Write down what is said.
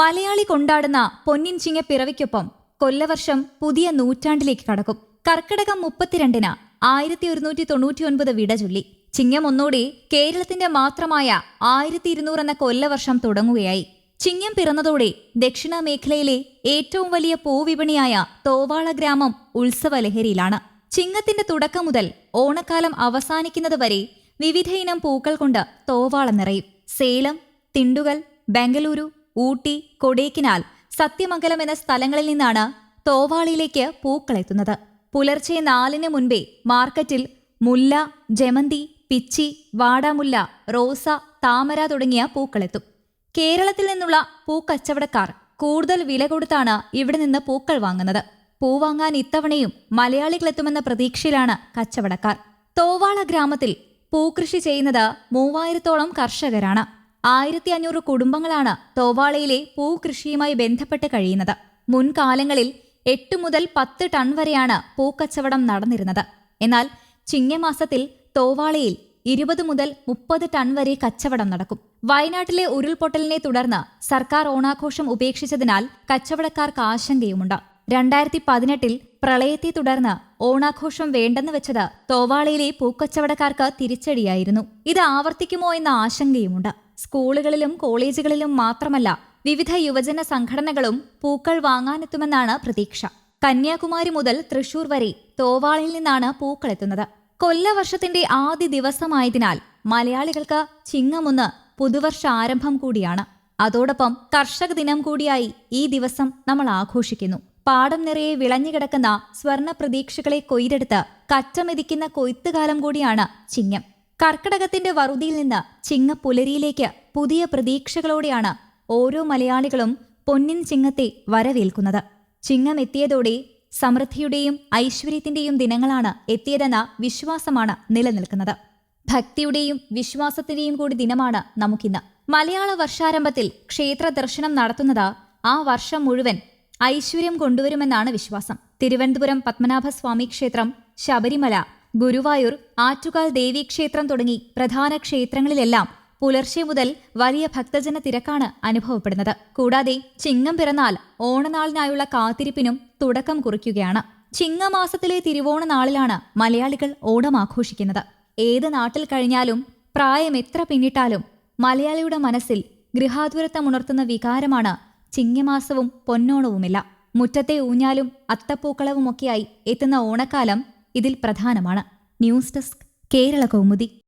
മലയാളി കൊണ്ടാടുന്ന പൊന്നിൻ ചിങ്ങ പിറവിക്കൊപ്പം കൊല്ലവർഷം പുതിയ നൂറ്റാണ്ടിലേക്ക് കടക്കും. കർക്കിടകം മുപ്പത്തിരണ്ടിന് ആയിരത്തി ഒരുന്നൂറ്റി തൊണ്ണൂറ്റിയൊൻപത് വിട ചൊല്ലി. ചിങ്ങം ഒന്നോടെ കേരളത്തിന്റെ മാത്രമായ ആയിരത്തി ഇരുന്നൂറ് എന്ന കൊല്ലവർഷം തുടങ്ങുകയായി. ചിങ്ങം പിറന്നതോടെ ദക്ഷിണ മേഖലയിലെ ഏറ്റവും വലിയ പൂവിപണിയായ തോവാള ഗ്രാമം ഉത്സവലഹരിയിലാണ്. ചിങ്ങത്തിന്റെ തുടക്കം മുതൽ ഓണക്കാലം അവസാനിക്കുന്നത് വരെ വിവിധയിനം പൂക്കൾ കൊണ്ട് തോവാള നിറയും. സേലം തിണ്ടുകൽ ബംഗളൂരു ഊട്ടി കൊടേക്കിനാൽ സത്യമംഗലം എന്ന സ്ഥലങ്ങളിൽ നിന്നാണ് തോവാളിയിലേക്ക് പൂക്കളെത്തുന്നത് പുലർച്ചെ നാലിന് മുൻപേ മാർക്കറ്റിൽ മുല്ല ജമന്തി പിച്ചി വാടാമുല്ല റോസ താമര തുടങ്ങിയ പൂക്കളെത്തും കേരളത്തിൽ നിന്നുള്ള പൂക്കച്ചവടക്കാർ കൂടുതൽ വില കൊടുത്താണ് ഇവിടെ നിന്ന് പൂക്കൾ വാങ്ങുന്നത്. പൂ വാങ്ങാൻ ഇത്തവണയും മലയാളികളെത്തുമെന്ന പ്രതീക്ഷയിലാണ് കച്ചവടക്കാർ. തോവാള ഗ്രാമത്തിൽ പൂക്കൃഷി ചെയ്യുന്നത് മൂവായിരത്തോളം കർഷകരാണ്. ആയിരത്തി അഞ്ഞൂറ് കുടുംബങ്ങളാണ് തോവാളയിലെ പൂകൃഷിയുമായി ബന്ധപ്പെട്ട് കഴിയുന്നത്. മുൻകാലങ്ങളിൽ എട്ട് മുതൽ പത്ത് ടൺ വരെയാണ് പൂക്കച്ചവടം നടന്നിരുന്നത്. എന്നാൽ ചിങ്ങമാസത്തിൽ തോവാളയിൽ ഇരുപത് മുതൽ മുപ്പത് ടൺ വരെ കച്ചവടം നടക്കും. വയനാട്ടിലെ ഉരുൾപൊട്ടലിനെ തുടർന്ന് സർക്കാർ ഓണാഘോഷം ഉപേക്ഷിച്ചതിനാൽ കച്ചവടക്കാർക്ക് ആശങ്കയുമുണ്ട്. രണ്ടായിരത്തി പതിനെട്ടിൽ പ്രളയത്തെ തുടർന്ന് ഓണാഘോഷം വേണ്ടെന്ന് വെച്ചത് തോവാളയിലെ പൂക്കച്ചവടക്കാർക്ക് തിരിച്ചടിയായിരുന്നു. ഇത് ആവർത്തിക്കുമോ എന്ന ആശങ്കയുമുണ്ട്. സ്കൂളുകളിലും കോളേജുകളിലും മാത്രമല്ല വിവിധ യുവജന സംഘടനകളും പൂക്കൾ വാങ്ങാനെത്തുമെന്നാണ് പ്രതീക്ഷ. കന്യാകുമാരി മുതൽ തൃശൂർ വരെ തോവാളിൽ നിന്നാണ് പൂക്കളെത്തുന്നത്. കൊല്ലവർഷത്തിന്റെ ആദ്യ ദിവസമായതിനാൽ മലയാളികൾക്ക് ചിങ്ങമൊന്ന് പുതുവർഷ ആരംഭം കൂടിയാണ്. അതോടൊപ്പം കർഷക ദിനം കൂടിയായി ഈ ദിവസം നമ്മൾ ആഘോഷിക്കുന്നു. പാടം നിറയെ വിളഞ്ഞുകിടക്കുന്ന സ്വർണ പ്രതീക്ഷകളെ കൊയ്തെടുത്ത് കച്ചമെതിക്കുന്ന കൊയ്ത്തുകാലം കൂടിയാണ് ചിങ്ങം. കർക്കിടകത്തിന്റെ വറുതിയിൽ നിന്ന് ചിങ്ങപ്പുലരിയിലേക്ക് പുതിയ പ്രതീക്ഷകളോടെയാണ് ഓരോ മലയാളികളും പൊന്നിൻ ചിങ്ങത്തെ വരവേൽക്കുന്നത്. ചിങ്ങം എത്തിയതോടെ സമൃദ്ധിയുടെയും ഐശ്വര്യത്തിന്റെയും ദിനങ്ങളാണ് എത്തിയതെന്ന വിശ്വാസമാണ് നിലനിൽക്കുന്നത്. ഭക്തിയുടെയും വിശ്വാസത്തിന്റെയും കൂടി ദിനമാണ് നമുക്കിന്ന്. മലയാള വർഷാരംഭത്തിൽ ക്ഷേത്ര ദർശനം നടത്തുന്നത് ആ വർഷം മുഴുവൻ ഐശ്വര്യം കൊണ്ടുവരുമെന്നാണ് വിശ്വാസം. തിരുവനന്തപുരം പത്മനാഭസ്വാമി ക്ഷേത്രം ശബരിമല ഗുരുവായൂർ ആറ്റുകാൽ ദേവീക്ഷേത്രം തുടങ്ങി പ്രധാന ക്ഷേത്രങ്ങളിലെല്ലാം പുലർച്ചെ മുതൽ വലിയ ഭക്തജന തിരക്കാണ് അനുഭവപ്പെടുന്നത്. കൂടാതെ ചിങ്ങം പിറന്നാൽ ഓണനാളിനായുള്ള കാത്തിരിപ്പിനും തുടക്കം കുറിക്കുകയാണ്. ചിങ്ങമാസത്തിലെ തിരുവോണ നാളിലാണ് മലയാളികൾ ഓണം ആഘോഷിക്കുന്നത്. ഏത് നാട്ടിൽ കഴിഞ്ഞാലും പ്രായം എത്ര പിന്നിട്ടാലും മലയാളിയുടെ മനസ്സിൽ ഗൃഹാതുരത്വമുണർത്തുന്ന വികാരമാണ് ചിങ്ങമാസവും പൊന്നോണവുമില്ല. മുറ്റത്തെ ഊഞ്ഞാലും അത്തപ്പൂക്കളവുമൊക്കെയായി എത്തുന്ന ഓണക്കാലം ഇതിൽ പ്രധാനമാണ്. News desk Kerala Kaumudi.